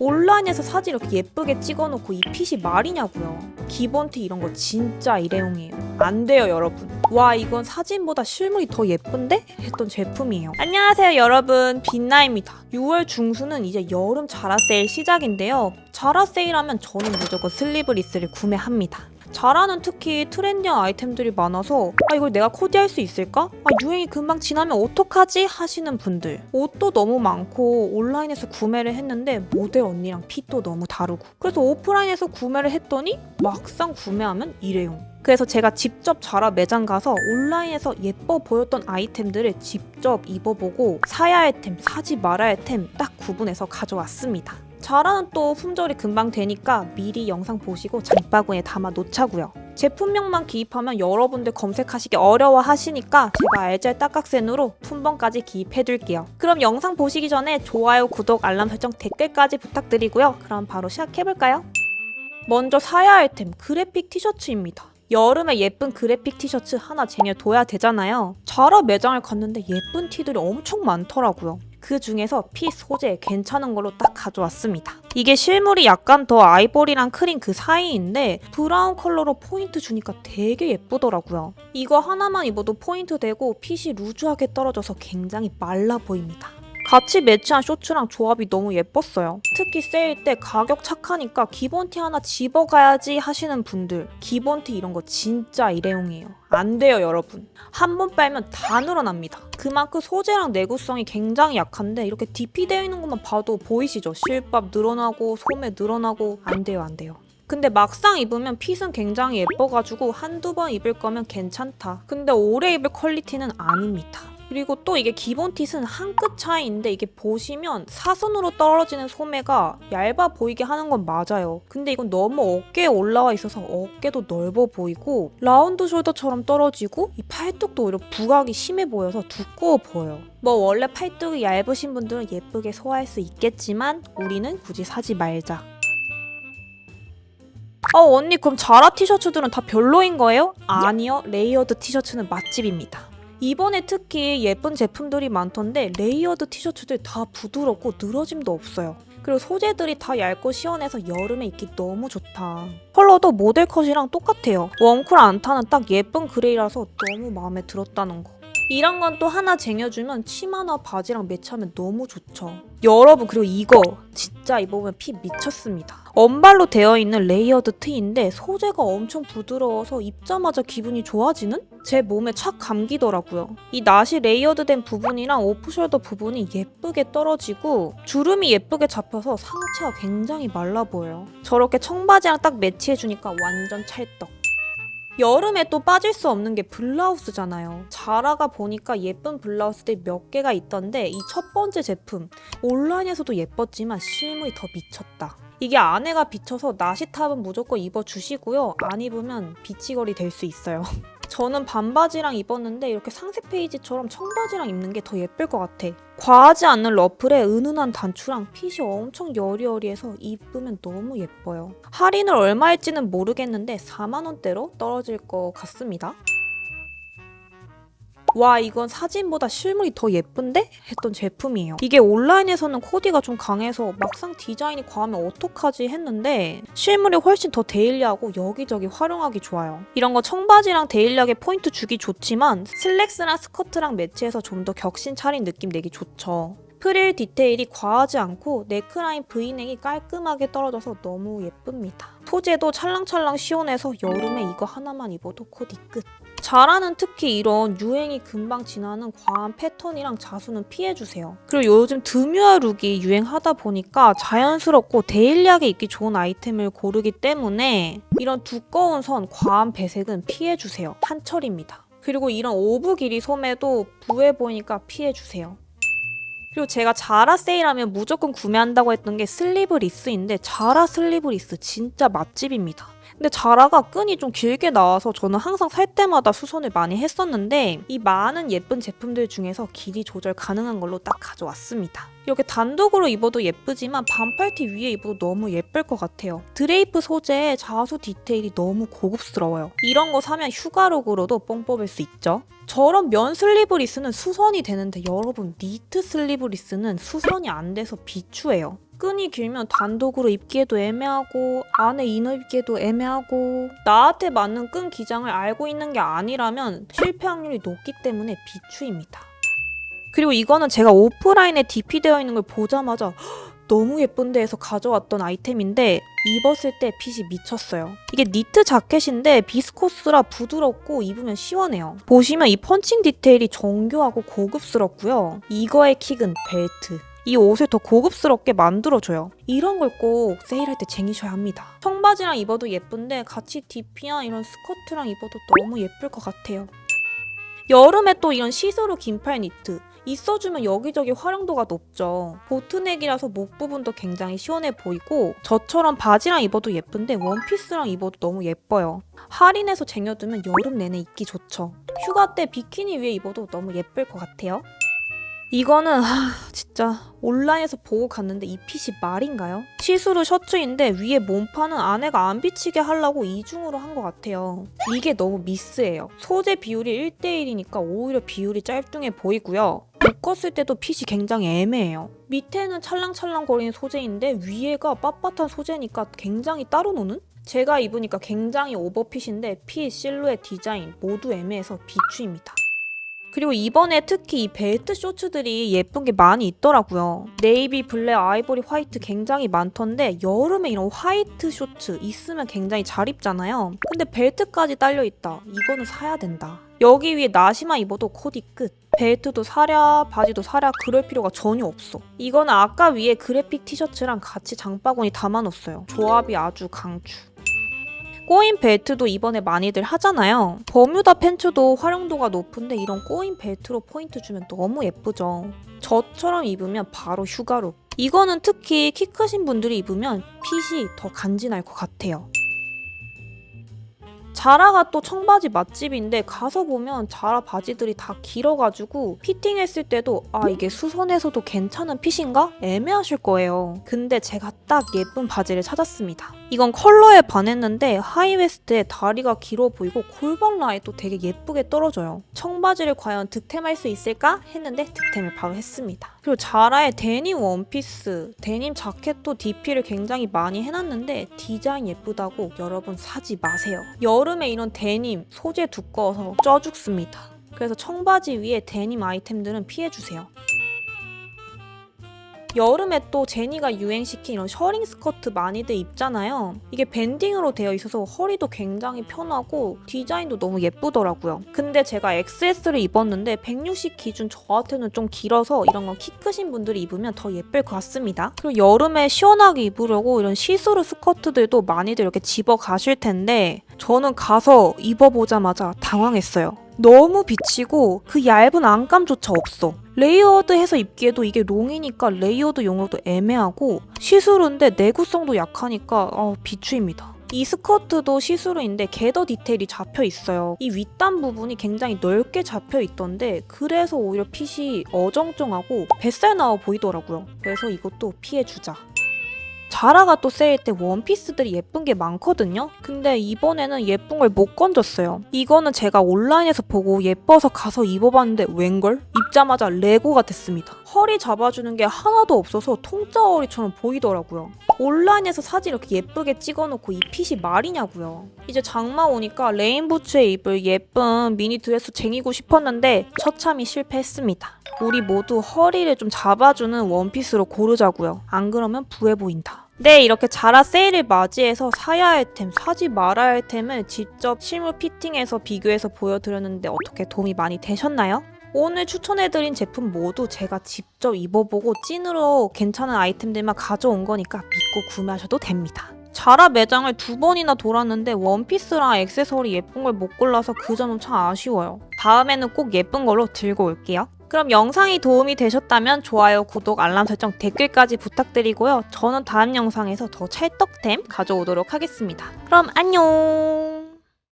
온라인에서 사진 이렇게 예쁘게 찍어놓고 이 핏이 말이냐고요. 기본티 이런 거 진짜 일회용이에요. 안 돼요, 여러분. 와, 이건 사진보다 실물이 더 예쁜데? 했던 제품이에요. 안녕하세요, 여러분. 빛나입니다. 6월 중순은 이제 여름 자라 세일 시작인데요. 자라 세일하면 저는 무조건 슬리브리스를 구매합니다. 자라는 특히 트렌디한 아이템들이 많아서 아 이걸 내가 코디할 수 있을까? 아 유행이 금방 지나면 어떡하지? 하시는 분들 옷도 너무 많고 온라인에서 구매를 했는데 모델 언니랑 핏도 너무 다르고 그래서 오프라인에서 구매를 했더니 막상 구매하면 일회용 그래서 제가 직접 자라 매장 가서 온라인에서 예뻐 보였던 아이템들을 직접 입어보고 사야 할 템, 사지 말아야 할 템 딱 구분해서 가져왔습니다. 자라는 또 품절이 금방 되니까 미리 영상 보시고 장바구니에 담아 놓자고요. 제품명만 기입하면 여러분들 검색하시기 어려워 하시니까 제가 알잘 딱각센으로 품번까지 기입해둘게요. 그럼 영상 보시기 전에 좋아요, 구독, 알람 설정, 댓글까지 부탁드리고요. 그럼 바로 시작해볼까요? 먼저 사야 할 템, 그래픽 티셔츠입니다. 여름에 예쁜 그래픽 티셔츠 하나 쟁여둬야 되잖아요. 자라 매장을 갔는데 예쁜 티들이 엄청 많더라고요. 그 중에서 핏 소재 괜찮은 걸로 딱 가져왔습니다. 이게 실물이 약간 더 아이보리랑 크림 그 사이인데 브라운 컬러로 포인트 주니까 되게 예쁘더라고요. 이거 하나만 입어도 포인트 되고 핏이 루즈하게 떨어져서 굉장히 말라 보입니다. 같이 매치한 쇼츠랑 조합이 너무 예뻤어요. 특히 세일 때 가격 착하니까 기본티 하나 집어가야지 하시는 분들 기본티 이런 거 진짜 일회용이에요. 안 돼요 여러분. 한 번 빨면 다 늘어납니다. 그만큼 소재랑 내구성이 굉장히 약한데 이렇게 DP 되어 있는 것만 봐도 보이시죠? 실밥 늘어나고 소매 늘어나고 안 돼요 안 돼요. 근데 막상 입으면 핏은 굉장히 예뻐가지고 한두 번 입을 거면 괜찮다. 근데 오래 입을 퀄리티는 아닙니다. 그리고 또 이게 기본 핏은 한 끗 차이인데 이게 보시면 사선으로 떨어지는 소매가 얇아 보이게 하는 건 맞아요. 근데 이건 너무 어깨에 올라와 있어서 어깨도 넓어 보이고 라운드 숄더처럼 떨어지고 이 팔뚝도 오히려 부각이 심해 보여서 두꺼워 보여요. 뭐 원래 팔뚝이 얇으신 분들은 예쁘게 소화할 수 있겠지만 우리는 굳이 사지 말자. 어 언니 그럼 자라 티셔츠들은 다 별로인 거예요? 아니요 레이어드 티셔츠는 맛집입니다. 이번에 특히 예쁜 제품들이 많던데 레이어드 티셔츠들 다 부드럽고 늘어짐도 없어요. 그리고 소재들이 다 얇고 시원해서 여름에 입기 너무 좋다. 컬러도 모델 컷이랑 똑같아요. 웜쿨 안 타는 딱 예쁜 그레이라서 너무 마음에 들었다는 거. 이런 건 또 하나 쟁여주면 치마나 바지랑 매치하면 너무 좋죠. 여러분 그리고 이거 진짜 입어보면 핏 미쳤습니다. 언발로 되어 있는 레이어드 트인데 소재가 엄청 부드러워서 입자마자 기분이 좋아지는? 제 몸에 착 감기더라고요. 이 나시 레이어드된 부분이랑 오프숄더 부분이 예쁘게 떨어지고 주름이 예쁘게 잡혀서 상체가 굉장히 말라 보여요. 저렇게 청바지랑 딱 매치해주니까 완전 찰떡. 여름에 또 빠질 수 없는 게 블라우스잖아요. 자라가 보니까 예쁜 블라우스들이 몇 개가 있던데 이 첫 번째 제품 온라인에서도 예뻤지만 실물이 더 미쳤다. 이게 안에가 비쳐서 나시탑은 무조건 입어주시고요. 안 입으면 비치거리 될 수 있어요. 저는 반바지랑 입었는데 이렇게 상세 페이지처럼 청바지랑 입는 게 더 예쁠 것 같아. 과하지 않는 러플에 은은한 단추랑 핏이 엄청 여리여리해서 입으면 너무 예뻐요. 할인을 얼마일지는 모르겠는데 4만원대로 떨어질 것 같습니다. 와 이건 사진보다 실물이 더 예쁜데? 했던 제품이에요. 이게 온라인에서는 코디가 좀 강해서 막상 디자인이 과하면 어떡하지 했는데 실물이 훨씬 더 데일리하고 여기저기 활용하기 좋아요. 이런 거 청바지랑 데일리하게 포인트 주기 좋지만 슬랙스랑 스커트랑 매치해서 좀 더 격신 차린 느낌 내기 좋죠. 프릴 디테일이 과하지 않고 네크라인 V넥이 깔끔하게 떨어져서 너무 예쁩니다. 소재도 찰랑찰랑 시원해서 여름에 이거 하나만 입어도 코디 끝. 자라는 특히 이런 유행이 금방 지나는 과한 패턴이랑 자수는 피해주세요. 그리고 요즘 드뮤아 룩이 유행하다 보니까 자연스럽고 데일리하게 입기 좋은 아이템을 고르기 때문에 이런 두꺼운 선, 과한 배색은 피해주세요. 한철입니다. 그리고 이런 오브 길이 소매도 부해 보이니까 피해주세요. 그리고 제가 자라 세일하면 무조건 구매한다고 했던 게 슬리브 리스인데 자라 슬리브 리스 진짜 맛집입니다. 근데 자라가 끈이 좀 길게 나와서 저는 항상 살 때마다 수선을 많이 했었는데 이 많은 예쁜 제품들 중에서 길이 조절 가능한 걸로 딱 가져왔습니다. 이렇게 단독으로 입어도 예쁘지만 반팔티 위에 입어도 너무 예쁠 것 같아요. 드레이프 소재에 자수 디테일이 너무 고급스러워요. 이런 거 사면 휴가룩으로도 뽕 뽑을 수 있죠. 저런 면 슬리브 리스는 수선이 되는데 여러분 니트 슬리브 리스는 수선이 안 돼서 비추해요. 끈이 길면 단독으로 입기에도 애매하고 안에 이너 입기에도 애매하고 나한테 맞는 끈 기장을 알고 있는 게 아니라면 실패 확률이 높기 때문에 비추입니다. 그리고 이거는 제가 오프라인에 DP되어 있는 걸 보자마자 "헉, 너무 예쁜데 해서 가져왔던 아이템인데 입었을 때 핏이 미쳤어요. 이게 니트 자켓인데 비스코스라 부드럽고 입으면 시원해요. 보시면 이 펀칭 디테일이 정교하고 고급스럽고요. 이거의 킥은 벨트. 이 옷을 더 고급스럽게 만들어줘요. 이런 걸 꼭 세일할 때 쟁이셔야 합니다. 청바지랑 입어도 예쁜데 같이 DP나 이런 스커트랑 입어도 너무 예쁠 것 같아요. 여름에 또 이런 시스루 긴팔 니트 있어주면 여기저기 활용도가 높죠. 보트넥이라서 목 부분도 굉장히 시원해 보이고 저처럼 바지랑 입어도 예쁜데 원피스랑 입어도 너무 예뻐요. 할인해서 쟁여두면 여름 내내 입기 좋죠. 휴가 때 비키니 위에 입어도 너무 예쁠 것 같아요. 이거는 하, 진짜 온라인에서 보고 갔는데 이 핏이 말인가요? 시스루 셔츠인데 위에 몸판은 안에가 안 비치게 하려고 이중으로 한 것 같아요. 이게 너무 미스예요. 소재 비율이 1대1이니까 오히려 비율이 짤뚱해 보이고요. 묶었을 때도 핏이 굉장히 애매해요. 밑에는 찰랑찰랑거리는 소재인데 위에가 빳빳한 소재니까 굉장히 따로 노는? 제가 입으니까 굉장히 오버핏인데 핏, 실루엣, 디자인 모두 애매해서 비추입니다. 그리고 이번에 특히 이 벨트 쇼츠들이 예쁜 게 많이 있더라고요. 네이비, 블랙, 아이보리, 화이트 굉장히 많던데 여름에 이런 화이트 쇼츠 있으면 굉장히 잘 입잖아요. 근데 벨트까지 딸려 있다. 이거는 사야 된다. 여기 위에 나시마 입어도 코디 끝. 벨트도 사랴, 바지도 사랴 그럴 필요가 전혀 없어. 이거는 아까 위에 그래픽 티셔츠랑 같이 장바구니 담아놓았어요. 조합이 아주 강추. 꼬인 벨트도 이번에 많이들 하잖아요. 버뮤다 팬츠도 활용도가 높은데 이런 꼬인 벨트로 포인트 주면 너무 예쁘죠. 저처럼 입으면 바로 휴가룩. 이거는 특히 키 크신 분들이 입으면 핏이 더 간지날 것 같아요. 자라가 또 청바지 맛집인데 가서 보면 자라 바지들이 다 길어가지고 피팅했을 때도 아 이게 수선에서도 괜찮은 핏인가? 애매하실 거예요. 근데 제가 딱 예쁜 바지를 찾았습니다. 이건 컬러에 반했는데 하이웨스트에 다리가 길어 보이고 골반 라인도 되게 예쁘게 떨어져요. 청바지를 과연 득템할 수 있을까 했는데 득템을 바로 했습니다. 그리고 자라의 데님 원피스, 데님 자켓도 DP를 굉장히 많이 해놨는데 디자인 예쁘다고 여러분 사지 마세요. 여름에 이런 데님 소재 두꺼워서 쪄 죽습니다. 그래서 청바지 위에 데님 아이템들은 피해주세요. 여름에 또 제니가 유행시킨 이런 셔링 스커트 많이들 입잖아요. 이게 밴딩으로 되어 있어서 허리도 굉장히 편하고 디자인도 너무 예쁘더라고요. 근데 제가 XS를 입었는데 160 기준 저한테는 좀 길어서 이런 건 키 크신 분들이 입으면 더 예쁠 것 같습니다. 그리고 여름에 시원하게 입으려고 이런 시스루 스커트들도 많이들 이렇게 집어 가실 텐데 저는 가서 입어보자마자 당황했어요. 너무 비치고 그 얇은 안감조차 없어. 레이어드해서 입기에도 이게 롱이니까 레이어드 용으로도 애매하고 시스루인데 내구성도 약하니까 어, 비추입니다. 이 스커트도 시스루인데 게더 디테일이 잡혀 있어요. 이 윗단 부분이 굉장히 넓게 잡혀 있던데 그래서 오히려 핏이 어정쩡하고 뱃살 나와 보이더라고요. 그래서 이것도 피해주자. 자라가 또 세일 때 원피스들이 예쁜 게 많거든요? 근데 이번에는 예쁜 걸 못 건졌어요. 이거는 제가 온라인에서 보고 예뻐서 가서 입어봤는데 웬걸? 입자마자 레고가 됐습니다. 허리 잡아주는 게 하나도 없어서 통짜 허리처럼 보이더라고요. 온라인에서 사진 이렇게 예쁘게 찍어놓고 이 핏이 말이냐고요. 이제 장마 오니까 레인부츠에 입을 예쁜 미니 드레스 쟁이고 싶었는데 처참히 실패했습니다. 우리 모두 허리를 좀 잡아주는 원피스로 고르자고요. 안 그러면 부해 보인다. 네, 이렇게 자라 세일을 맞이해서 사야 할 템, 사지 말아야 할 템을 직접 실물 피팅해서 비교해서 보여드렸는데 어떻게 도움이 많이 되셨나요? 오늘 추천해드린 제품 모두 제가 직접 입어보고 찐으로 괜찮은 아이템들만 가져온 거니까 믿고 구매하셔도 됩니다. 자라 매장을 두 번이나 돌았는데 원피스랑 액세서리 예쁜 걸 못 골라서 그 점은 참 아쉬워요. 다음에는 꼭 예쁜 걸로 들고 올게요. 그럼 영상이 도움이 되셨다면 좋아요, 구독, 알람 설정, 댓글까지 부탁드리고요. 저는 다음 영상에서 더 찰떡템 가져오도록 하겠습니다. 그럼 안녕!